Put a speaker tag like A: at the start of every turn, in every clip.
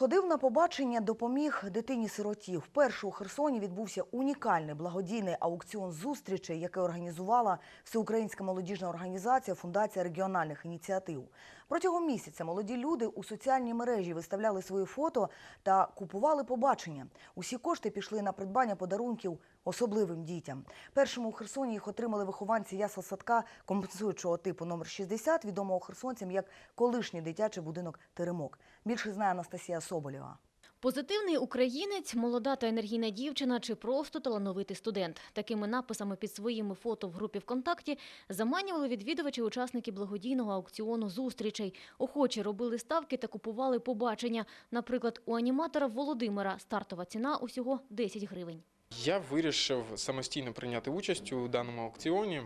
A: Сходив на побачення, допоміг дитині-сироті. Вперше у Херсоні відбувся унікальний благодійний аукціон зустрічей, який організувала Всеукраїнська молодіжна організація Фундація регіональних ініціатив. Протягом місяця молоді люди у соціальній мережі виставляли свої фото та купували побачення. Усі кошти пішли на придбання подарунків особливим дітям. Першими у Херсоні їх отримали вихованці ясел садка компенсуючого типу номер 60, відомого херсонцям як колишній дитячий будинок Теремок. Більше знає Анастасія Соболєва.
B: Позитивний українець, молода та енергійна дівчина чи просто талановитий студент. Такими написами під своїми фото в групі ВКонтакті заманювали відвідувачі учасники благодійного аукціону зустрічей. Охочі робили ставки та купували побачення. Наприклад, у аніматора Володимира стартова ціна усього 10 гривень.
C: Я вирішив самостійно прийняти участь у даному аукціоні,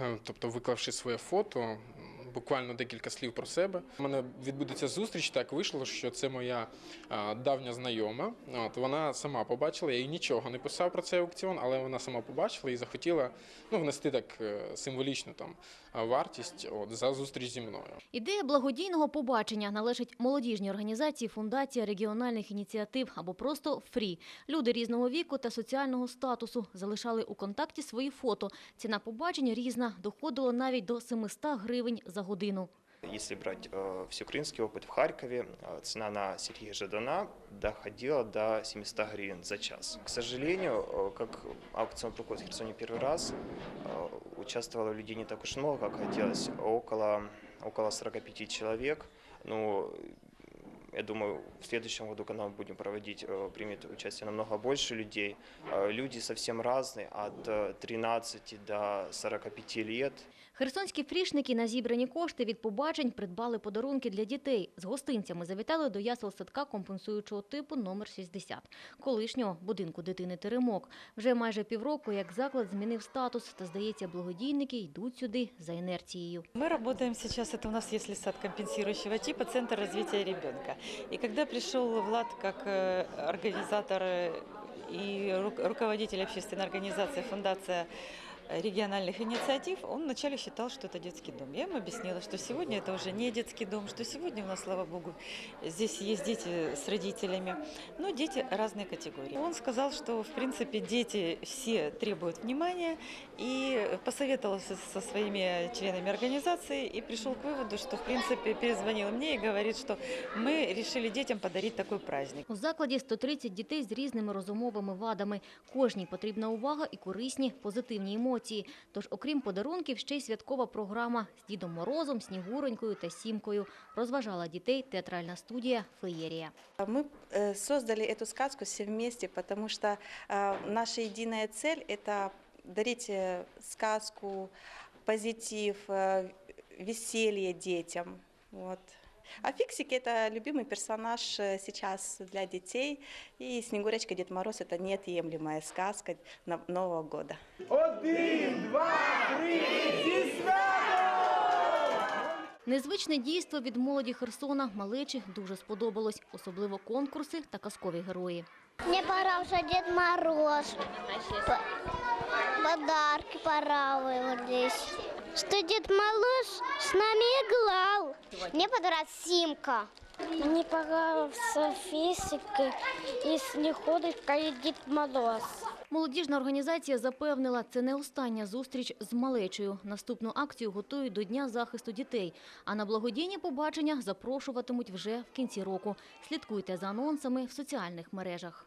C: е, тобто виклавши своє фото, буквально декілька слів про себе. У мене відбудеться зустріч. Так вийшло, що це моя давня знайома. От вона сама побачила. Я їй нічого не писав про цей аукціон, але вона сама побачила і захотіла ну, внести так е, символічну там вартість от, за зустріч зі мною.
B: Ідея благодійного побачення належить молодіжній організації Фундація регіональних ініціатив або просто ФРІ. Люди різного віку та соціального статусу залишали у контакті свої фото. Ціна побачення різна, доходило навіть до 700 гривень за годину.
D: Если брать э, всеукраинский опыт в Харькове, э, цена на Сергея Жадана доходила до 700 гривен за час. К сожалению, э, как аукцион проходит в Херсоне первый раз, э, участвовало людей не так уж много, как хотелось, около, около 45 человек. Ну, я думаю, в следующем году, когда мы будем проводить, э, примет участие намного больше людей. Э, Люди совсем разные, от э, 13 до 45 лет.
B: Херсонські фрішники на зібрані кошти від побачень придбали подарунки для дітей. З гостинцями завітали до ясел садка компенсуючого типу номер 60, колишнього будинку дитини Теремок. Вже майже півроку, як заклад змінив статус, та, здається, благодійники йдуть сюди за інерцією.
E: Мы работаем сейчас, это у нас если сад компенсирующего типа, Центр развития ребенка. И когда пришел Влад как э, организатор и ру- руководитель общественной организации Фундация региональных инициатив, он вначале считал, что это детский дом. Я ему объяснила, что сегодня это уже не детский дом, что сегодня у нас, слава богу, здесь есть дети с родителями, но дети разной категории. Он сказал, что, в принципе, дети все требуют внимания, и посоветовался со своими членами организации и пришел к выводу, что, в принципе, перезвонил мне и говорит, что мы решили детям подарить такой праздник.
B: У закладі 130 дітей з різними розумовими вадами. Кожній потрібна увага і корисні позитивні емоції. Тож, окрім подарунків, ще й святкова програма з Дідом Морозом, Снігуронькою та Сімкою. Розважала дітей театральна студія «Феєрія».
F: Мы э, создали эту сказку все вместе, потому что э, наша единая цель – это дарить э, сказку, позитив, э, веселье детям. Вот. А фиксики – это любимый персонаж э, сейчас для детей. И Снегурочка, Дед Мороз – это неотъемлемая сказка на- Нового года.
B: Незвичне дійство від молоді Херсона малечі дуже сподобалось, особливо конкурси та казкові герої.
G: Мне понравился Дед Мороз. П- Подарки понравились здесь. Что Дед Мороз с нами играл. Мне понравилась Симка. Мне понравился физика и Снеходочка и Дед Мороз.
B: Молодіжна організація запевнила, це не остання зустріч з малечею. Наступну акцію готують до Дня захисту дітей. А на благодійні побачення запрошуватимуть вже в кінці року. Слідкуйте за анонсами в соціальних мережах.